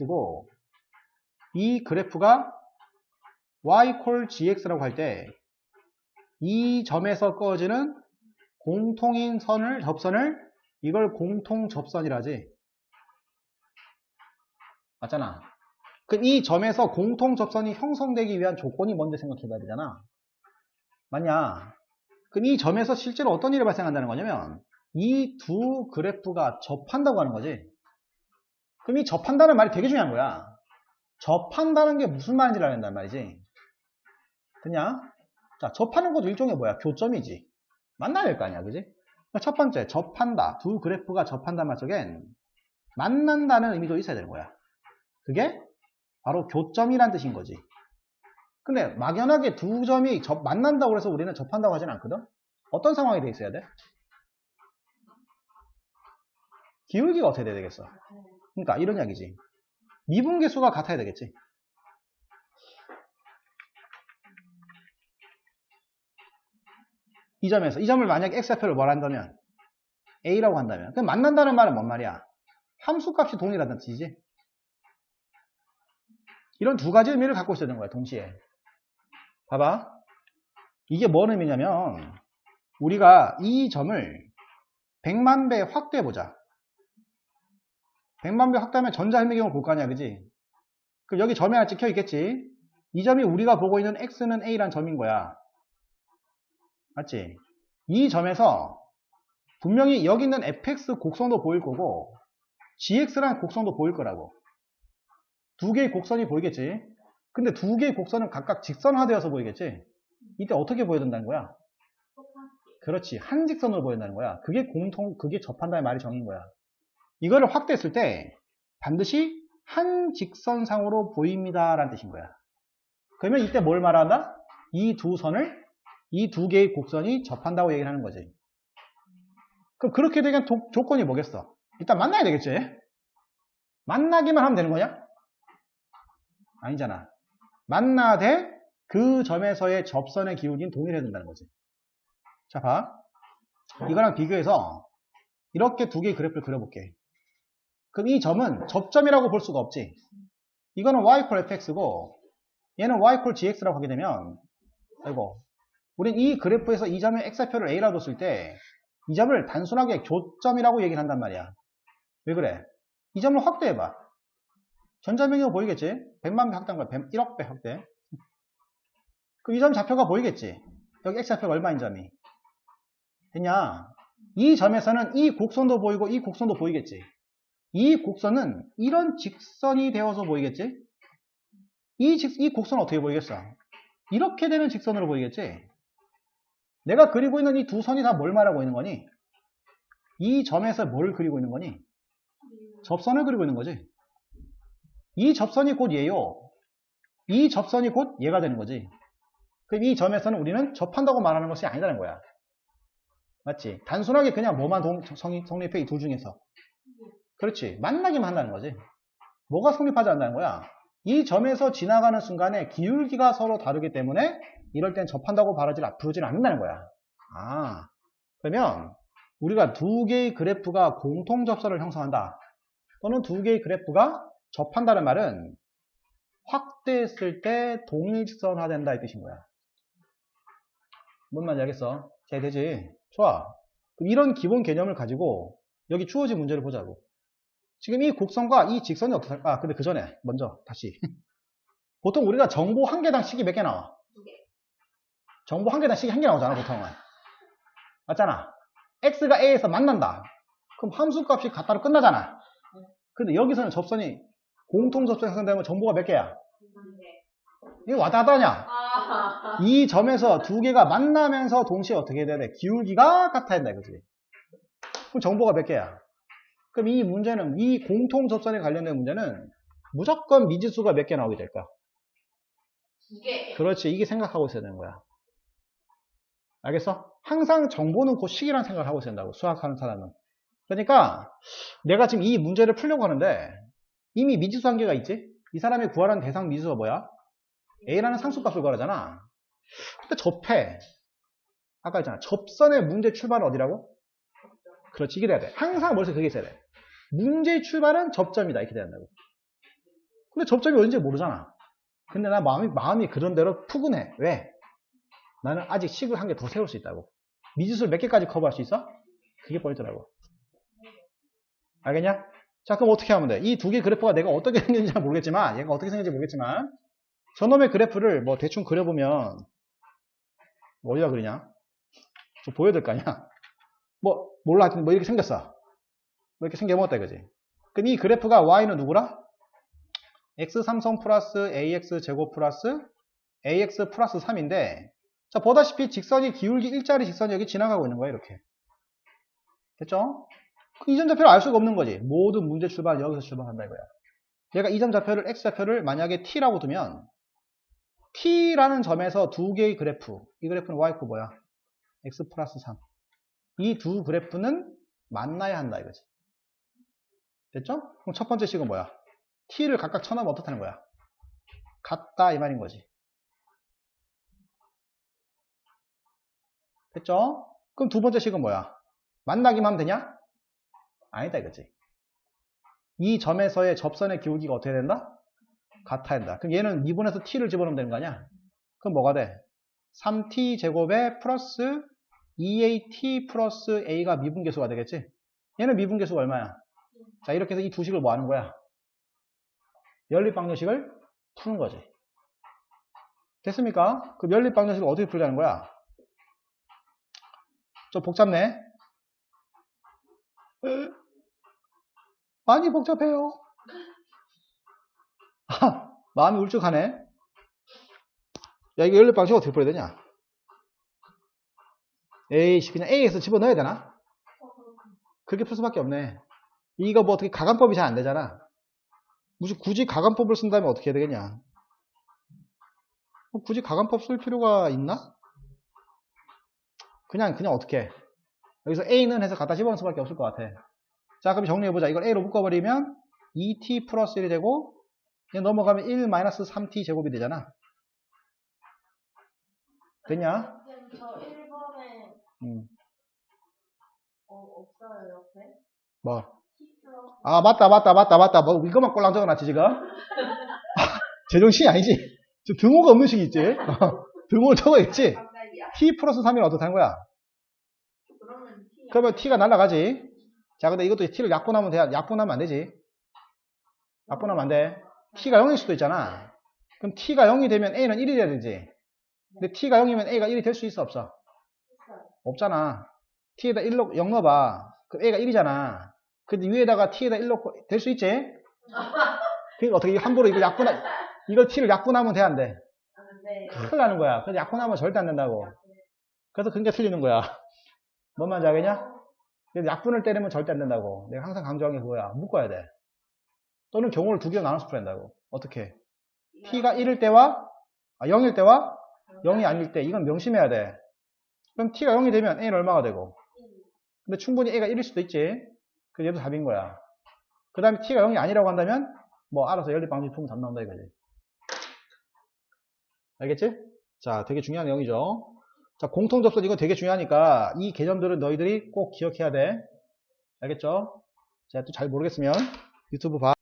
gx고 이 그래프가 y 콜 gx라고 할 때 이 점에서 꺼지는 공통인 선을 접선을 이걸 공통 접선이라지. 맞잖아. 그럼 이 점에서 공통 접선이 형성되기 위한 조건이 뭔지 생각해 봐야 되잖아. 맞냐? 그럼 이 점에서 실제로 어떤 일이 발생한다는 거냐면 이 두 그래프가 접한다고 하는 거지 그럼 이 접한다는 말이 되게 중요한 거야 접한다는 게 무슨 말인지를 알아야 된단 말이지 됐냐? 자, 접하는 것도 일종의 뭐야? 교점이지. 만나야 될 거 아니야, 그지? 그러니까 첫 번째, 접한다. 두 그래프가 접한다 말 속엔 만난다는 의미도 있어야 되는 거야. 그게 바로 교점이란 뜻인 거지. 근데 막연하게 두 점이 접, 만난다고 해서 우리는 접한다고 하진 않거든? 어떤 상황이 돼 있어야 돼? 기울기가 어떻게 돼야 되겠어? 그러니까 이런 이야기지. 미분계수가 같아야 되겠지. 이 점에서 이 점을 만약에 x좌표를 뭘 한다면 a라고 한다면 그럼 만난다는 말은 뭔 말이야? 함수값이 동일하다는 뜻이지. 이런 두 가지 의미를 갖고 있어야 되는 거야 동시에. 봐봐. 이게 뭔 의미냐면 우리가 이 점을 100만 배 확대해 보자. 100만 배 확대하면 전자헬미경을 볼거 아니야, 그지? 그럼 여기 점이 하나 찍혀 있겠지? 이 점이 우리가 보고 있는 x는 a란 점인 거야. 맞지? 이 점에서 분명히 여기 있는 fx 곡선도 보일 거고 gx라는 곡선도 보일 거라고. 두 개의 곡선이 보이겠지? 근데 두 개의 곡선은 각각 직선화되어서 보이겠지? 이때 어떻게 보여야 된다는 거야? 그렇지. 한 직선으로 보인다는 거야. 그게 공통, 그게 접한다는 말이 정인 거야. 이거를 확대했을 때 반드시 한 직선상으로 보입니다. 라는 뜻인 거야. 그러면 이때 뭘 말한다? 이 두 선을 이 두 개의 곡선이 접한다고 얘기를 하는 거지. 그럼 그렇게 되면 도, 조건이 뭐겠어? 일단 만나야 되겠지? 만나기만 하면 되는 거냐? 아니잖아. 만나되 그 점에서의 접선의 기울기는 동일해야 된다는 거지. 자, 봐. 이거랑 비교해서 이렇게 두 개의 그래프를 그려볼게. 그럼 이 점은 접점이라고 볼 수가 없지. 이거는 y 콜 fx고 얘는 y 콜 gx라고 하게 되면 아이고 우린 이 그래프에서 이 점의 x좌표를 a라고 뒀을 때 이 점을 단순하게 교점이라고 얘기를 한단 말이야. 왜 그래? 이 점을 확대해봐. 전자명이가 보이겠지? 100만 배 확대한 거야. 1억 배 확대. 그럼 이 점 좌표가 보이겠지? 여기 x좌표가 얼마인 점이? 됐냐? 이 점에서는 이 곡선도 보이고 이 곡선도 보이겠지? 이 곡선은 이런 직선이 되어서 보이겠지? 이, 직, 이 곡선은 어떻게 보이겠어? 이렇게 되는 직선으로 보이겠지? 내가 그리고 있는 이 두 선이 다 뭘 말하고 있는 거니? 이 점에서 뭘 그리고 있는 거니? 접선을 그리고 있는 거지. 이 접선이 곧 얘요. 이 접선이 곧 얘가 되는 거지. 그럼 이 점에서는 우리는 접한다고 말하는 것이 아니라는 거야. 맞지? 단순하게 그냥 뭐만 동, 성, 성립해 이 둘 중에서. 그렇지. 만나기만 한다는 거지. 뭐가 성립하지 않는다는 거야? 이 점에서 지나가는 순간에 기울기가 서로 다르기 때문에 이럴 땐 접한다고 바라질, 부르질 않는다는 거야. 아, 그러면 우리가 두 개의 그래프가 공통 접선을 형성한다. 또는 두 개의 그래프가 접한다는 말은 확대했을 때 동일직선화된다 이 뜻인 거야. 뭔 말인지 알겠어? 잘 되지? 좋아. 이런 기본 개념을 가지고 여기 주어진 문제를 보자고. 지금 이 곡선과 이 직선이 어떻게 아 근데 그 전에 먼저 다시 보통 우리가 정보 한 개당 식이 몇 개 나와? 두 개. 정보 한 개당 식이 한 개 나오잖아 보통은 맞잖아 x가 a에서 만난다 그럼 함수 값이 같다로 끝나잖아 근데 여기서는 접선이 공통 접선이 형성되면 정보가 몇 개야? 네. 이게 와다다냐 아, 이 점에서 두 개가 만나면서 동시에 어떻게 돼야 돼? 기울기가 같아야 된다 이거지 그럼 정보가 몇 개야? 그럼 이 문제는 이 공통 접선에 관련된 문제는 무조건 미지수가 몇 개 나오게 될까? 두 개. 그렇지 이게 생각하고 있어야 되는 거야 알겠어? 항상 정보는 곧 식이란 생각을 하고 있어야 된다고 수학하는 사람은 그러니까 내가 지금 이 문제를 풀려고 하는데 이미 미지수 한 개가 있지? 이 사람이 구하라는 대상 미지수가 뭐야? A라는 상수값을 구하잖아 근데 접해 아까 했잖아 접선의 문제 출발은 어디라고? 그렇지 이게 돼야 돼 항상 머릿속에 그게 있어야 돼 문제의 출발은 접점이다 이렇게 돼야 된다고 근데 접점이 어딘지 모르잖아. 근데 나 마음이, 마음이 그런 대로 푸근해. 왜? 나는 아직 식을 한 개 더 세울 수 있다고. 미지수를 몇 개까지 커버할 수 있어? 그게 포인트라고. 알겠냐? 자, 그럼 어떻게 하면 돼? 이 두 개 그래프가 내가 어떻게 생겼는지 잘 모르겠지만, 얘가 어떻게 생겼는지 모르겠지만, 저놈의 그래프를 뭐 대충 그려보면, 뭐 어디다 그리냐? 좀 보여야 될 거 아니야? 뭐, 몰라. 하여튼 뭐 이렇게 생겼어. 뭐 이렇게 생겨먹었다 이거지. 그럼 이 그래프가 y는 누구라? x 삼성 플러스 ax 제곱 플러스 ax 플러스 3인데 자 보다시피 직선이 기울기 일자리 직선이 여기 지나가고 있는 거야 이렇게 됐죠? 그 이점 좌표를 알 수가 없는 거지 모든 문제 출발 여기서 출발한다 이거야 얘가 이점 좌표를 x 좌표를 만약에 t라고 두면 t라는 점에서 두 개의 그래프 이 그래프는 y코 뭐야? x 플러스 3 이 두 그래프는 만나야 한다 이거지 됐죠? 그럼 첫 번째 식은 뭐야? t를 각각 쳐넣으면 어떻다는 거야? 같다 이 말인 거지. 됐죠? 그럼 두 번째 식은 뭐야? 만나기만 하면 되냐? 아니다 이거지. 이 점에서의 접선의 기울기가 어떻게 된다? 같아야 된다. 그럼 얘는 미분해서 t를 집어넣으면 되는 거 아니야? 그럼 뭐가 돼? 3t 제곱에 플러스 2at 플러스 a가 미분계수가 되겠지? 얘는 미분계수가 얼마야? 자 이렇게 해서 이 두 식을 뭐 하는 거야? 연립방정식을 푸는 거지. 됐습니까? 그 연립방정식을 어떻게 풀자는 거야? 좀 복잡네. 으, 많이 복잡해요. 아, 마음이 울적하네. 야, 이거 연립방정식 어떻게 풀어야 되냐? 에이씨, 그냥 A에서 집어넣어야 되나? 그렇게 풀 수밖에 없네. 이거 뭐 어떻게 가간법이 잘 안 되잖아. 무슨 굳이 가간법을 쓴다면 어떻게 해야 되겠냐? 뭐 굳이 가간법 쓸 필요가 있나? 그냥 그냥 어떻게 해? 여기서 A는 해서 갖다 집어넣을 수밖에 없을 것 같아. 자 그럼 정리해보자. 이걸 A로 묶어버리면 2t 플러스 1이 되고 얘 넘어가면 1 마이너스 3t 제곱이 되잖아. 됐냐? 지금 저 1번에 음, 어, 없어요 옆에? 뭐. 아 맞다 맞다 맞다 맞다. 뭐 이것만 꼴랑 적어놨지 지금? 제정신이 아니지? 지금 등호가 없는 식이 있지? 등호 적어있지? 깜짝이야. T 플러스 3이면 어떻다는 거야? 그러면 T t가 날라가지? 자 근데 이것도 t를 약분하면 돼 약분하면 안 되지? 약분하면 안 돼. T가 0일 수도 있잖아. 그럼 t가 0이 되면 a는 1이 돼야 되지? 근데 t가 0이면 a가 1이 될 수 있어 없어 없잖아 t에다 1 0 넣어봐 그럼 a가 1이잖아 근데 위에다가 t에다 1 넣고 될 수 있지 그러니까 어떻게 함부로 이거 약분하 이걸 t를 약분하면 돼 안 돼? 아, 네 큰일 나는 거야. 그래서 약분하면 절대 안 된다고. 그래서 그게 틀리는 거야. 뭔 말인지 알겠냐? 약분을 때리면 절대 안 된다고. 내가 항상 강조한 게 그거야. 묶어야 돼. 또는 경우를 두 개로 나눠서 풀어야 된다고. 어떻게? t가 1일 때와 아, 0일 때와 0이 아닐 때 이건 명심해야 돼. 그럼 t가 0이 되면 a는 얼마가 되고? 근데 충분히 a가 1일 수도 있지. 그 얘도 답인 거야. 그 다음에 t가 0이 아니라고 한다면 뭐 알아서 연립방식 풀면 답 나온다 이거지. 알겠지? 자, 되게 중요한 내용이죠. 자, 공통접선 이거 되게 중요하니까 이 개념들은 너희들이 꼭 기억해야 돼. 알겠죠? 자, 또잘 모르겠으면 유튜브 봐.